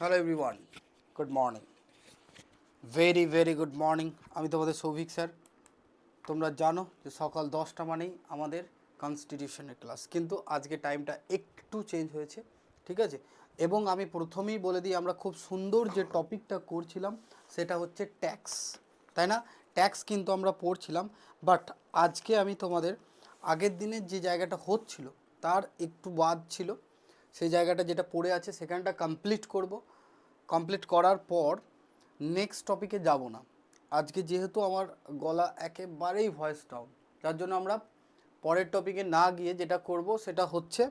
Hello everyone good morning very very good morning আমি তোমাদের Souvik sir. তোমরা জানো যে সকাল দশটা মানেই আমাদের কনস্টিটিউশনের ক্লাস কিন্তু আজকে টাইমটা একটু চেঞ্জ হয়েছে, ঠিক আছে? এবং আমি প্রথমেই বলে দিই, আমরা খুব সুন্দর যে টপিকটা করছিলাম, সেটা হচ্ছে ট্যাক্স তাই না? ট্যাক্স কিন্তু আমরা পড়ছিলাম বাট আজকে আমি তোমাদের আগের দিনের যে জায়গাটা হচ্ছিল, তার একটু বাদ ছিল। সেই জায়গাটা যেটা পড়ে আছে, সেখানটা কমপ্লিট করব। কমপ্লিট করার পর নেক্সট টপিকে যাব না। আজকে যেহেতু আমার গলা একেবারেই ভয়েস ডাউন যার জন্য আমরা পরের টপিকে না গিয়ে যেটা করব সেটা হচ্ছে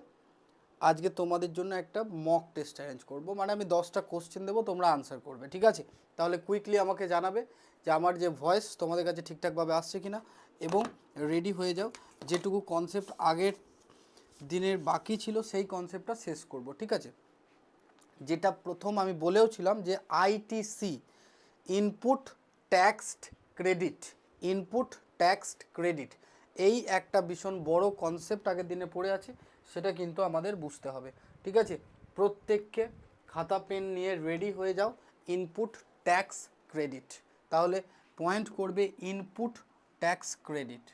আজকে তোমাদের জন্য একটা মক টেস্ট অ্যারেঞ্জ করব। মানে আমি দশটা কোশ্চেন দেবো, তোমরা আনসার করবে, ঠিক আছে? তাহলে কুইকলি আমাকে জানাবে যে আমার যে ভয়েস তোমাদের কাছে ঠিকঠাকভাবে আসছে কিনা এবং রেডি হয়ে যাও, যেটুকু কনসেপ্ট আগের দিনের বাকি ছিল সেই কনসেপ্টটা শেষ করব, ঠিক আছে? যেটা প্রথম আমি বলেও ছিলাম যে ITC input taxed credit input taxed credit এই একটা ভীষণ বড় কনসেপ্ট আগের দিনে পড়ে আছে, সেটা কিন্তু আমাদের বুঝতে হবে। ঠিক আছে? প্রত্যেককে খাতা, পেন নিয়ে রেডি হয়ে যাও ইনপুট ট্যাক্স ক্রেডিট তাহলে পয়েন্ট করবে input tax credit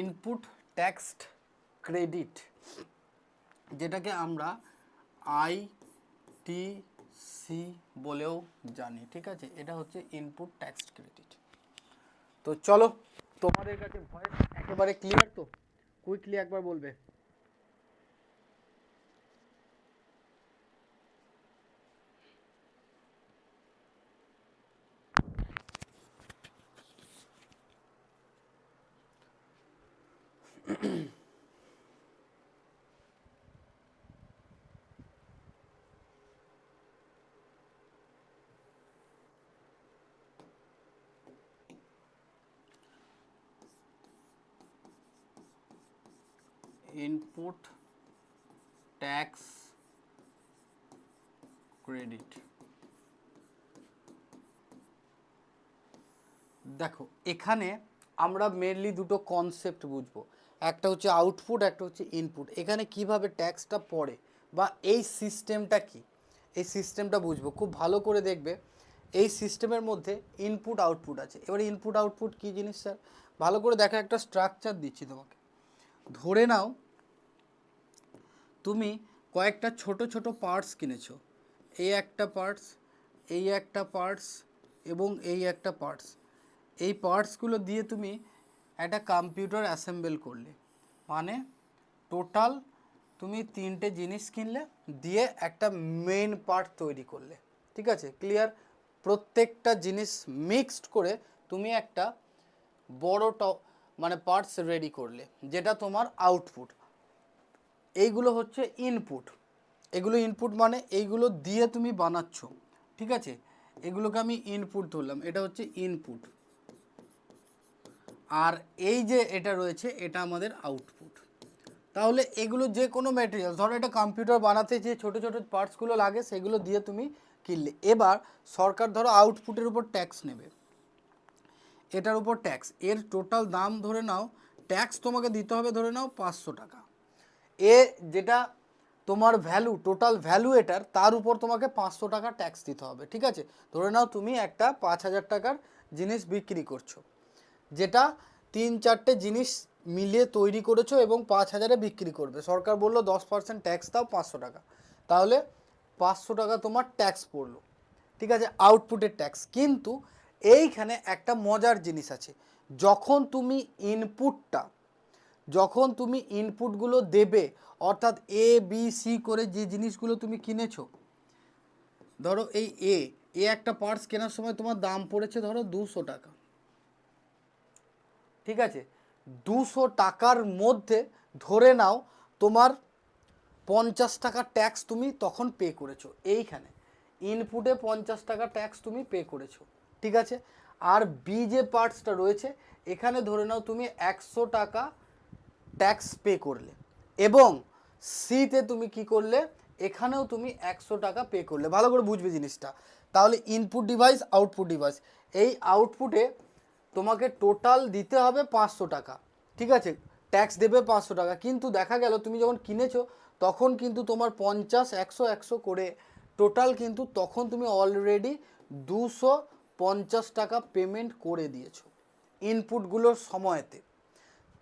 input taxed credit যেটাকে আমরা আই টি সি বলেও জানি, ঠিক আছে? এটা হচ্ছে ইনপুট ট্যাক্সড ক্রেডিট তো চলো, তোমাদের কাছে ভয়েস একেবারে ক্লিয়ার তো? কুইকলি একবার বলবে। ইনপুট ট্যাক্স ক্রেডিট দেখো, এখানে আমরা মেনলি দুটো কনসেপ্ট বুঝব। একটা হচ্ছে আউটপুট একটা হচ্ছে ইনপুট এখানে কীভাবে ট্যাক্সটা পড়ে বা এই সিস্টেমটা কি? এই সিস্টেমটা বুঝব। খুব ভালো করে দেখবে, এই সিস্টেমের মধ্যে ইনপুট আউটপুট আছে। এবার ইনপুট আউটপুট কী জিনিস স্যার ভালো করে দেখা একটা স্ট্রাকচার দিচ্ছি তোমাকে। ধরে নাও, তুমি কয়েকটা ছোট ছোট পার্টস কিনেছো। এই একটা পার্টস এই একটা পার্টস এবং এই একটা পার্টস এই পার্টসগুলো দিয়ে তুমি একটা কম্পিউটার অ্যাসেম্বল করলে। মানে টোটাল তুমি তিনটে জিনিস কিনলে, দিয়ে একটা মেইন পার্ট তৈরি করলে। ঠিক আছে? ক্লিয়ার প্রত্যেকটা জিনিস মিক্সড করে তুমি একটা বড় ট মানে পার্টস রেডি করলে, যেটা তোমার আউটপুট এইগুলো হচ্ছে ইনপুট এগুলো ইনপুট মানে এইগুলো দিয়ে তুমি বানাচ্ছ, ঠিক আছে? এগুলোকে আমি ইনপুট ধরলাম, এটা হচ্ছে ইনপুট আর এই যে এটা রয়েছে, এটা আমাদের আউটপুট তাহলে এগুলো যে কোনো ম্যাটেরিয়াল ধরো এটা কম্পিউটার বানাতে যে ছোটো ছোটো পার্টসগুলো লাগে, সেগুলো দিয়ে তুমি কিনলে। এবার সরকার ধরো আউটপুটের উপর ট্যাক্স নেবে। এটার উপর ট্যাক্স এর টোটাল দাম ধরে নাও ট্যাক্স তোমাকে দিতে হবে ধরে নাও পাঁচশো টাকা। এ যেটা তোমার ভ্যালু টোটাল ভ্যালু এটার, তার উপর তোমাকে পাঁচশো টাকা ট্যাক্স দিতে হবে, ঠিক আছে? ধরে নাও তুমি একটা পাঁচ হাজার টাকার জিনিস বিক্রি করছ, যেটা তিন চারটে জিনিস মিলিয়ে তৈরি করেছ এবং পাঁচ হাজারে বিক্রি করবে। সরকার বলল দশ পার্সেন্ট ট্যাক্স দাও পাঁচশো টাকা। তাহলে পাঁচশো টাকা তোমার ট্যাক্স পড়ল, ঠিক আছে? আউটপুটের ট্যাক্স কিন্তু এইখানে একটা মজার জিনিস আছে। যখন তুমি ইনপুটটা যখন তুমি ইনপুটগুলো দেবে, অর্থাৎ এ বি সি করে যে জিনিসগুলো তুমি কিনেছো, ধরো এই এ এ একটা পার্টস কেনার সময় তোমার দাম পড়েছে ধরো দুশো টাকা। ঠিক আছে? দুশো টাকার মধ্যে ধরে নাও তোমার পঞ্চাশ টাকা ট্যাক্স তুমি তখন পে করেছ, এইখানে। ইনপুটে পঞ্চাশ টাকা ট্যাক্স তুমি পে করেছ। ঠিক আছে? আর বি যে পার্টসটা রয়েছে, এখানে ধরে নাও তুমি একশো টাকা ট্যাক্স পে করলে। এবং সিতে তুমি কি করলে? এখানেও তুমি একশো টাকা পে করলে। ভালো করে বুঝবে জিনিসটা। তাহলে ইনপুট ডিভাইস আউটপুট ডিভাইস এই আউটপুটে তোমাকে টোটাল দিতে হবে পাঁচশো টাকা। ঠিক আছে? ট্যাক্স দেবে পাঁচশো টাকা। কিন্তু দেখা গেল, তুমি যখন কিনেছো, তখন কিন্তু তোমার পঞ্চাশ, একশো একশো করে টোটাল কিন্তু তখন তুমি অলরেডি দুশো পঞ্চাশ টাকা পেমেন্ট করে দিয়েছ ইনপুটগুলোর সময়তে।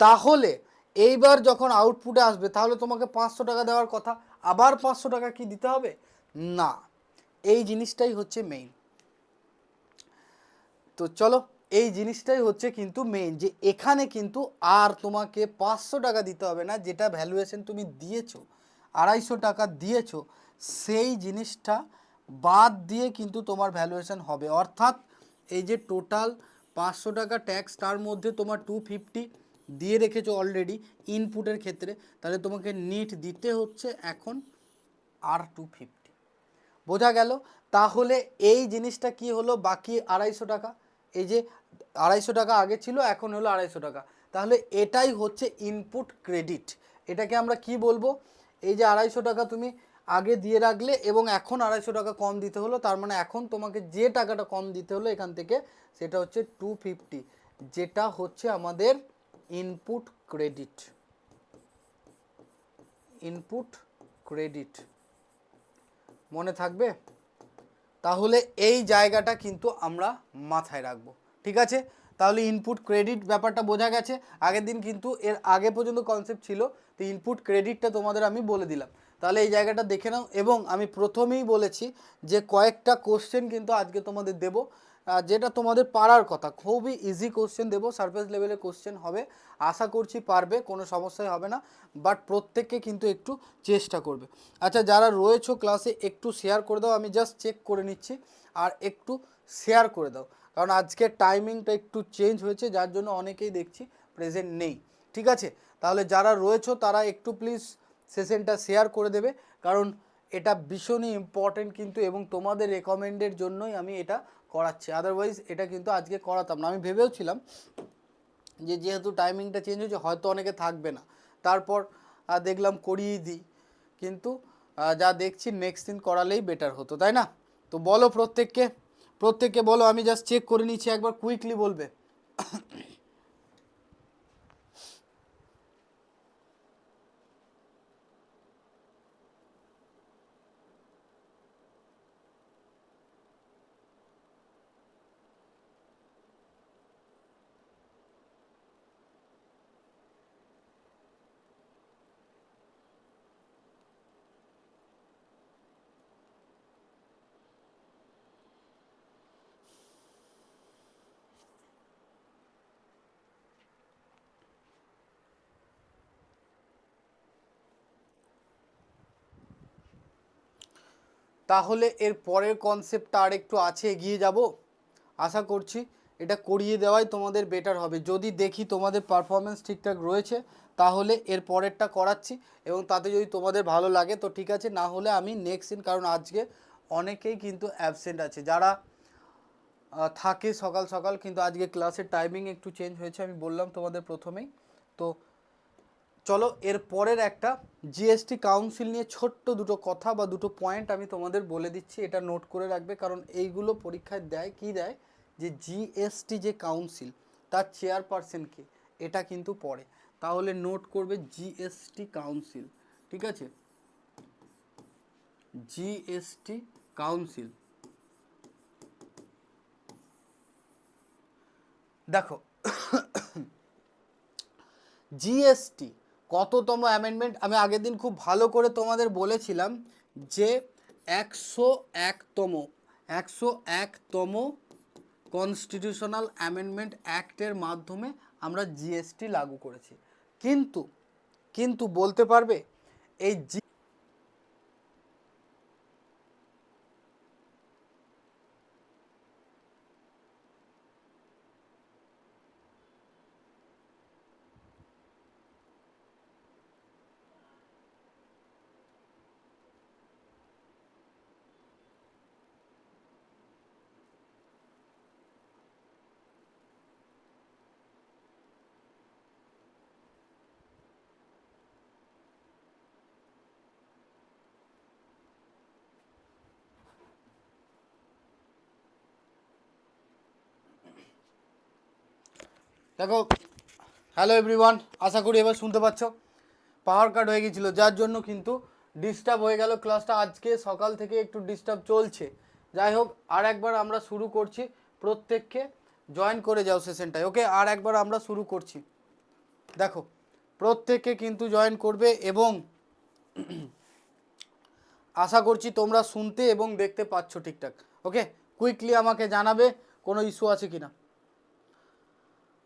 তাহলে এইবার যখন আউটপুটে আসবে, তাহলে তোমাকে পাঁচশো টাকা দেওয়ার কথা। আবার পাঁচশো টাকা কি দিতে হবে? না। এই জিনিসটাই হচ্ছে মেইন তো চলো, এই জিনিসটাই হচ্ছে কিন্তু মেইন যে এখানে কিন্তু আর তোমাকে পাঁচশো টাকা দিতে হবে না, যেটা ভ্যালুয়েশন তুমি দিয়েছ, আড়াইশো টাকা দিয়েছ, সেই জিনিসটা বাদ দিয়ে কিন্তু তোমার ভ্যালুয়েশন হবে। অর্থাৎ এই যে টোটাল পাঁচশো টাকা ট্যাক্স তার মধ্যে তোমার টু ফিফটি দিয়ে রেখেছো অলরেডি ইনপুটের ক্ষেত্রে, তাহলে তোমাকে নিট দিতে হচ্ছে এখন আর টু ফিফটি বোঝা গেল? তাহলে এই জিনিসটা কি হলো? বাকি আড়াইশো টাকা। এই যে আড়াইশো টাকা আগে ছিল, এখন হলো আড়াইশো টাকা। তাহলে এটাই হচ্ছে ইনপুট ক্রেডিট এটাকে আমরা কি বলব? এই যে আড়াইশো টাকা তুমি আগে দিয়ে রাখলে এবং এখন আড়াইশো টাকা কম দিতে হলো, তার মানে এখন তোমাকে যে টাকাটা কম দিতে হলো এখান থেকে সেটা হচ্ছে টু ফিফটি যেটা হচ্ছে আমাদের ইনপুট ক্রেডিট ইনপুট ক্রেডিট মনে থাকবে? তাহলে এই জায়গাটা কিন্তু আমরা মাথায় রাখব। ঠিক আছে? তাহলে ইনপুট ক্রেডিট ব্যাপারটা বোঝা গেছে। আগের দিন কিন্তু এর আগে পর্যন্ত কনসেপ্ট ছিল, তো ইনপুট ক্রেডিটটা তোমাদের আমি বলে দিলাম। তাহলে এই জায়গাটা দেখে নাও। এবং আমি প্রথমেই বলেছি যে কয়েকটা কোশ্চেন কিন্তু আজকে তোমাদের দেবো। যেটা তোমাদের পারার কথা, খুবই ইজি কোশ্চেন দেবো। সারফেস লেভেলের কোশ্চেন হবে। আশা করছি পারবে, কোনো সমস্যাই হবে না। বাট প্রত্যেককে কিন্তু একটু চেষ্টা করবে। আচ্ছা যারা রয়েছো ক্লাসে একটু শেয়ার করে দাও। আমি জাস্ট চেক করে নিচ্ছি। আর একটু শেয়ার করে দাও। কারণ আজকে টাইমিংটা একটু চেঞ্জ হয়েছে, যার জন্য অনেকেই দেখছি প্রেজেন্ট নেই। ঠিক আছে? তাহলে যারা রয়েছো, তারা একটু প্লিজ সেশনটা শেয়ার করে দেবে। কারণ এটা ভীষণই ইম্পর্টেন্ট কিন্তু এবং তোমাদের রেকমেন্ডের জন্যই আমি এটা করাচ্ছি। আদারওয়াইজ এটা কিন্তু আজকে করাতাম না। আমি ভেবেওছিলাম যে যেহেতু টাইমিংটা চেঞ্জ হয়েছে, হয়তো অনেকে থাকবে না। তারপর দেখলাম করিয়ে দিই। কিন্তু যা দেখছি নেক্সট দিন করালেই বেটার হতো, তাই না? তো বলো প্রত্যেককে প্রত্যেককে বলো, আমি জাস্ট চেক করে নিচ্ছি, একবার কুইকলি বলবে। তাহলে এর পরের কনসেপ্টটা আর একটু আছে, এগিয়ে যাব। আশা করছি এটা করিয়ে দেওয়াই তোমাদের বেটার হবে। যদি দেখি তোমাদের পারফরমেন্স ঠিকঠাক রয়েছে, তাহলে এর পরেরটা করাচ্ছি এবং তাতে যদি তোমাদের ভালো লাগে তো ঠিক আছে, না হলে আমি নেক্সট দিন কারণ আজকে অনেকেই কিন্তু অ্যাবসেন্ট আছে। যারা থাকে সকাল সকাল, কিন্তু আজকে ক্লাসের টাইমিং একটু চেঞ্জ হয়েছে, আমি বললাম তোমাদের প্রথমেই। তো চলো এর পরের একটা জিএসটি কাউন্সিল নিয়ে ছোট্ট দুটো কথা বা দুটো পয়েন্ট আমি তোমাদের বলে দিচ্ছি, এটা নোট করে রাখবে, কারণ এইগুলো পরীক্ষায় দেয়, কি দেয়? যে জিএসটি যে কাউন্সিল তার চেয়ারপারসন কে, এটা কিন্তু পড়ে তাহলে নোট করবে জিএসটি কাউন্সিল ঠিক আছে? জিএসটি কাউন্সিল দেখো জিএসটি কততম অ্যামেন্ডমেন্ট আমি আগের দিন খুব ভালো করে তোমাদের বলেছিলাম যে একশো একতম একশো একতম কনস্টিটিউশনাল অ্যামেন্ডমেন্ট অ্যাক্টের মাধ্যমে আমরা জিএসটি লাগু করেছি। কিন্তু কিন্তু বলতে পারবে, এই জি দেখো হ্যালো এভরিওয়ান আশা করি এবার শুনতে পাচ্ছ। পাওয়ার কাট হয়ে গেছিল, যার জন্য কিন্তু ডিস্টার্ব হয়ে গেল ক্লাসটা আজকে সকাল থেকে একটু ডিস্টার্ব চলছে। যাই হোক, আর একবার আমরা শুরু করছি। প্রত্যেককে জয়েন করে যাও সেশনটায় ওকে আর একবার আমরা শুরু করছি। দেখো, প্রত্যেককে কিন্তু জয়েন করবে এবং আশা করছি তোমরা শুনতে এবং দেখতে পাচ্ছ ঠিকঠাক ওকে কুইকলি আমাকে জানাবে কোনো ইস্যু আছে কি না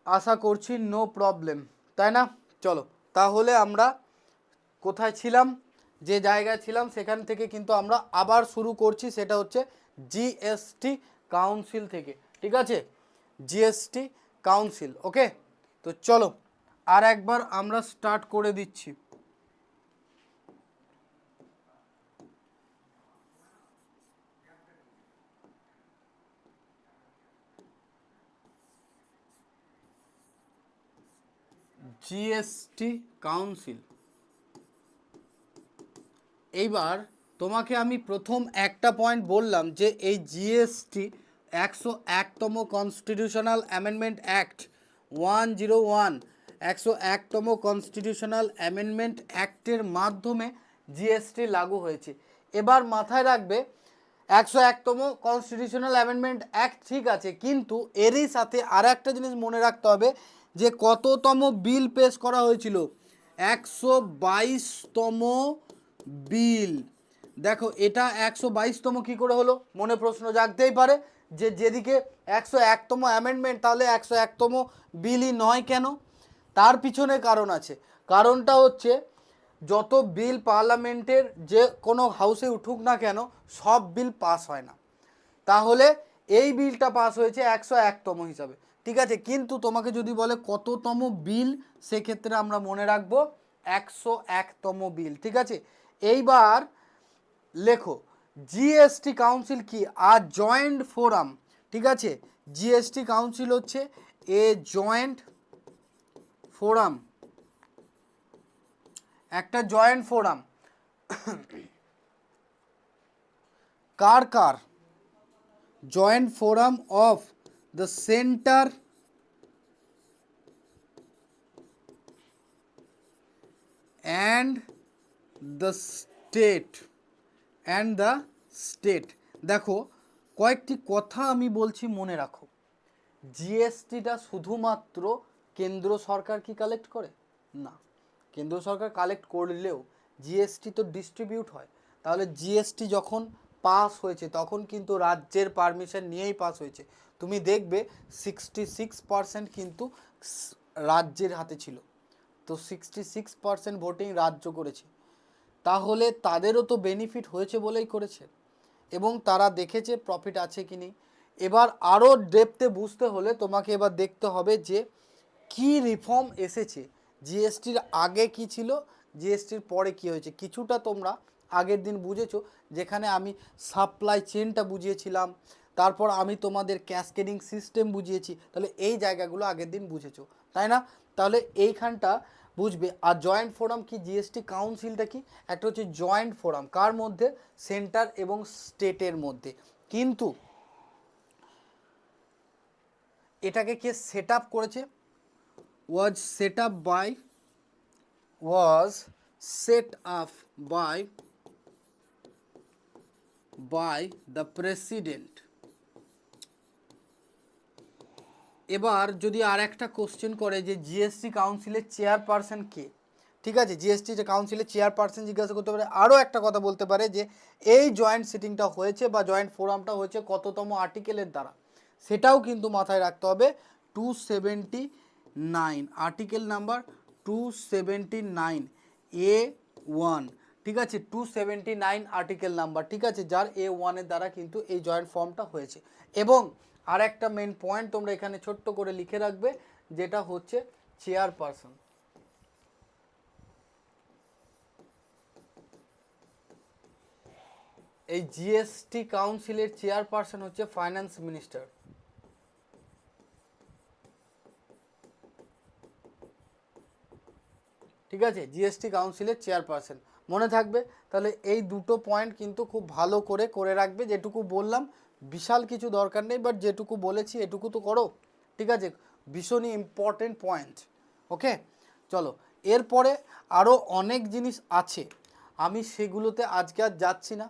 আশা করছি নো প্রবলেম তাই না? চলো, তাহলে আমরা কোথায় ছিলাম, যে জায়গায় ছিলাম সেখান থেকে কিন্তু আমরা আবার শুরু করছি, সেটা হচ্ছে জিএসটি কাউন্সিল থেকে, ঠিক আছে? জিএসটি কাউন্সিল ওকে তো চলো, আর একবার আমরা স্টার্ট করে দিচ্ছি। জিএসটি কাউন্সিল এইবার তোমাকে আমি প্রথম একটা পয়েন্ট বললাম যে এই জিএসটি একশো একতম constitutional amendment act one zero one একশো একতম কনস্টিটিউশনাল অ্যামেন্ডমেন্ট অ্যাক্টের মাধ্যমে জিএসটি লাগু হয়েছে। এবার মাথায় রাখবে, একশো একতম কনস্টিটিউশনাল অ্যামেন্ডমেন্ট অ্যাক্ট ঠিক আছে, কিন্তু এরই সাথে আর একটা জিনিস মনে রাখতে হবে যে কততম বিল পেশ করা হয়েছিল? একশো বাইশতম বিল। দেখো, এটা একশো বাইশতম কী করে হলো? মনে প্রশ্ন জাগতেই পারে যে যেদিকে একশো একতম অ্যামেন্ডমেন্ট তাহলে একশো একতম বিলই নয় কেন? তার পিছনে কারণ আছে। কারণটা হচ্ছে, যত বিল পার্লামেন্টের যে কোনো হাউসে উঠুক না কেন, সব বিল পাস হয় না। তাহলে এই বিলটা পাস হয়েছে একশো একতম হিসাবে। ঠিক আছে, কিন্তু তোমাকে যদি বলে কততম বিল, সেক্ষেত্রে আমরা মনে রাখব একশো একতম বিল, ঠিক আছে? এইবার লেখো জিএসটি কাউন্সিল কি? আর জয়েন্ট ফোরাম ঠিক আছে? জিএসটি কাউন্সিল হচ্ছে এ জয়েন্ট ফোরাম একটা জয়েন্ট ফোরাম কার কার? Joint forum of the centre and the state and the state দেখো, কয়েকটি কথা আমি বলছি, মনে রাখো। জিএসটিটা শুধুমাত্র কেন্দ্র সরকার কি কালেক্ট করে? না। কেন্দ্র সরকার কালেক্ট করলেও জিএসটি তো ডিস্ট্রিবিউট হয়। তাহলে জিএসটি যখন পাস হয়েছে, তখন কিন্তু রাজ্যের পারমিশন নিয়েই পাস হয়েছে। তুমি দেখবে সিক্সটি সিক্স পার্সেন্ট কিন্তু রাজ্যের হাতে ছিল। তো সিক্সটি সিক্স পার্সেন্ট ভোটিং রাজ্য করেছে। তাহলে তাদেরও তো বেনিফিট হয়েছে বলেই করেছে। এবং তারা দেখেছে প্রফিট আছে কি নেই। এবার আরও ডেপতে বুঝতে হলে তোমাকে এবার দেখতে হবে যে কি রিফর্ম এসেছে। জিএসটির আগে কি ছিল জিএসটির পরে কি হয়েছে। কিছুটা তোমরা আগের দিন বুঝেছ। যেখানে আমি সাপ্লাই চেনটা বুঝিয়েছিলাম। তারপর আমি তোমাদের ক্যাসকেডিং সিস্টেম বুঝিয়েছি। তাহলে এই জায়গাগুলো আগের দিন বুঝেছ, তাই না? তাহলে এইখানটা বুঝবে। আর জয়েন্ট ফোরাম কি? জিএসটি কাউন্সিলটা কি? একটা হচ্ছে জয়েন্ট ফোরাম কার মধ্যে? সেন্টার এবং স্টেটের মধ্যে। কিন্তু এটাকে কে সেট আপ করেছে? Was set up by was set up by by the president এবার যদি আর একটা কোশ্চেন করে যে জিএসটি কাউন্সিলের চেয়ারপারসন কে, ঠিক আছে? জিএসটি যে কাউন্সিলের চেয়ারপারসন জিজ্ঞাসা করতে পারে আরও একটা কথা বলতে পারে যে এই জয়েন্ট সিটিংটা হয়েছে বা জয়েন্ট ফোরামটা হয়েছে কততম আর্টিকেলের দ্বারা। সেটাও কিন্তু মাথায় রাখতে হবে two seventy nine article number two seventy nine A one ঠিক আছে? Two seventy nine article number ঠিক আছে? যার এ ওয়ানের দ্বারা কিন্তু এই জয়েন্ট ফর্মটা হয়েছে। এবং আর একটা মেন পয়েন্ট তোমরা এখানে ছোট্ট করে লিখে রাখবে, যেটা হচ্ছে চেয়ারপারসন এই জিএসটি কাউন্সিলের চেয়ারপারসন হচ্ছে ফাইন্যান্স মিনিস্টার ঠিক আছে? জিএসটি কাউন্সিলের চেয়ারপারসন মনে থাকবে? তাহলে এই দুটো পয়েন্ট কিন্তু খুব ভালো করে করে রাখবে, যেটুকু বললাম বিশাল কিছু দরকার নেই বাট যেটুকু বলেছি এটুকু তো করো। ঠিক আছে? ভীষণই ইম্পর্টেন্ট পয়েন্ট ওকে চলো, এরপরে আরও অনেক জিনিস আছে। আমি সেগুলোতে আজকে আর যাচ্ছি না।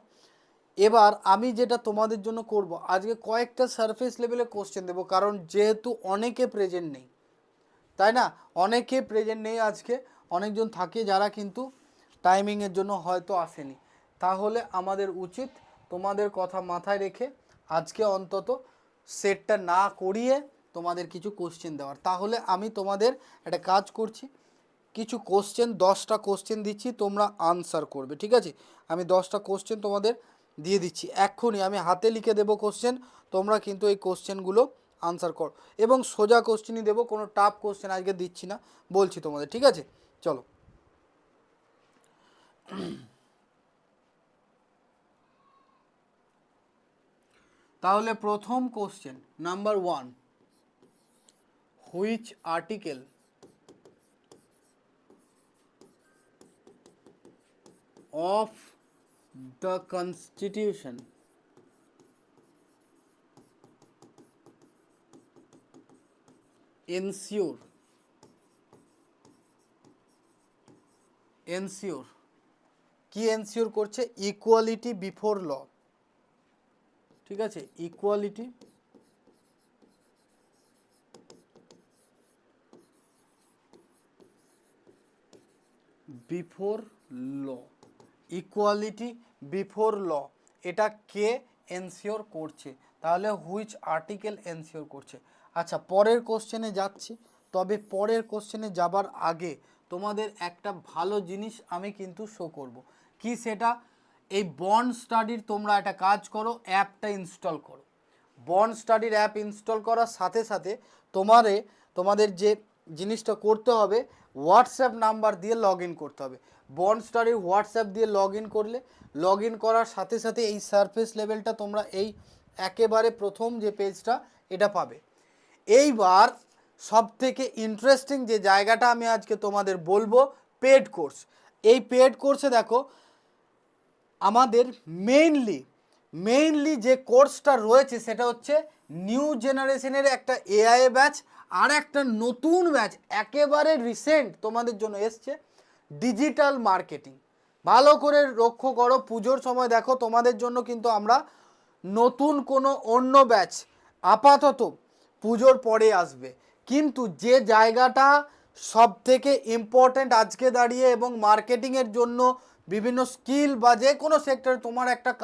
এবার আমি যেটা তোমাদের জন্য করব, আজকে কয়েকটা সারফেস লেভেলে কোশ্চেন দেবো, কারণ যেহেতু অনেকে প্রেজেন্ট নেই, তাই না? অনেকে প্রেজেন্ট নেই আজকে, অনেকজন থাকে যারা কিন্তু টাইমিংয়ের জন্য হয়তো আসেনি। তাহলে আমাদের উচিত তোমাদের কথা মাথায় রেখে আজকে অন্তত সেটটা না করিয়ে তোমাদের কিছু কোশ্চেন দেওয়ার। তাহলে আমি তোমাদের একটা কাজ করছি, কিছু কোশ্চেন দশটা কোশ্চেন দিচ্ছি, তোমরা আনসার করবে, ঠিক আছে? আমি দশটা কোশ্চেন তোমাদের দিয়ে দিচ্ছি। এক্ষুনি আমি হাতে লিখে দেবো কোশ্চেন তোমরা কিন্তু এই কোশ্চেনগুলো আনসার করো। এবং সোজা কোশ্চেনই দেবো, কোনো টাফ কোশ্চেন আজকে দিচ্ছি না, বলছি তোমাদের, ঠিক আছে? চলো। তাহলে প্রথম question number one which article of the constitution ensure ensure, কি এনসিওর করছে? ইকুয়ালিটি বিফোর ল ঠিক আছে? Equality before law equality before law এটা কে এনসিওর করছে? তাহলে হুইচ আর্টিকেল এনসিওর করছে? আচ্ছা পরের কোশ্চেনে যাচ্ছি। তবে পরের কোশ্চেনে যাবার আগে তোমাদের একটা ভালো জিনিস আমি কিন্তু শো করব। কি সেটা? এই বন্ড স্টাডির তোমরা একটা কাজ করো, অ্যাপটা ইনস্টল করো। বন্ড স্টাডির অ্যাপ ইনস্টল করার সাথে সাথে তোমারে, তোমাদের যে জিনিসটা করতে হবে হোয়াটসঅ্যাপ নাম্বার দিয়ে লগ করতে হবে। বন্ড স্টাডির হোয়াটসঅ্যাপ দিয়ে লগ করলে লগ করার সাথে সাথে এই সারফেস লেভেলটা তোমরা এই একেবারে প্রথম যে পেজটা এটা পাবে। এইবার সব থেকে ইন্টারেস্টিং যে জায়গাটা আমি আজকে তোমাদের বলব পেড কোর্স এই পেড কোর্সে দেখো আমাদের মেইনলি মেইনলি যে কোর্সটা রয়েছে সেটা হচ্ছে নিউ জেনারেশনের একটা এআই ব্যাচ আর একটা নতুন ব্যাচ একেবারে রিসেন্ট তোমাদের জন্য এসছে ডিজিটাল মার্কেটিং ভালো করে লক্ষ্য করো, পুজোর সময় দেখো তোমাদের জন্য কিন্তু আমরা নতুন কোনো অন্য ব্যাচ আপাতত পুজোর পরে আসবে। কিন্তু যে জায়গাটা সব থেকে ইম্পর্ট্যান্ট আজকে দাঁড়িয়ে এবং মার্কেটিংয়ের জন্য বিভিন্ন স্কিল বা যে কোনো সেক্টরে তোমার একটা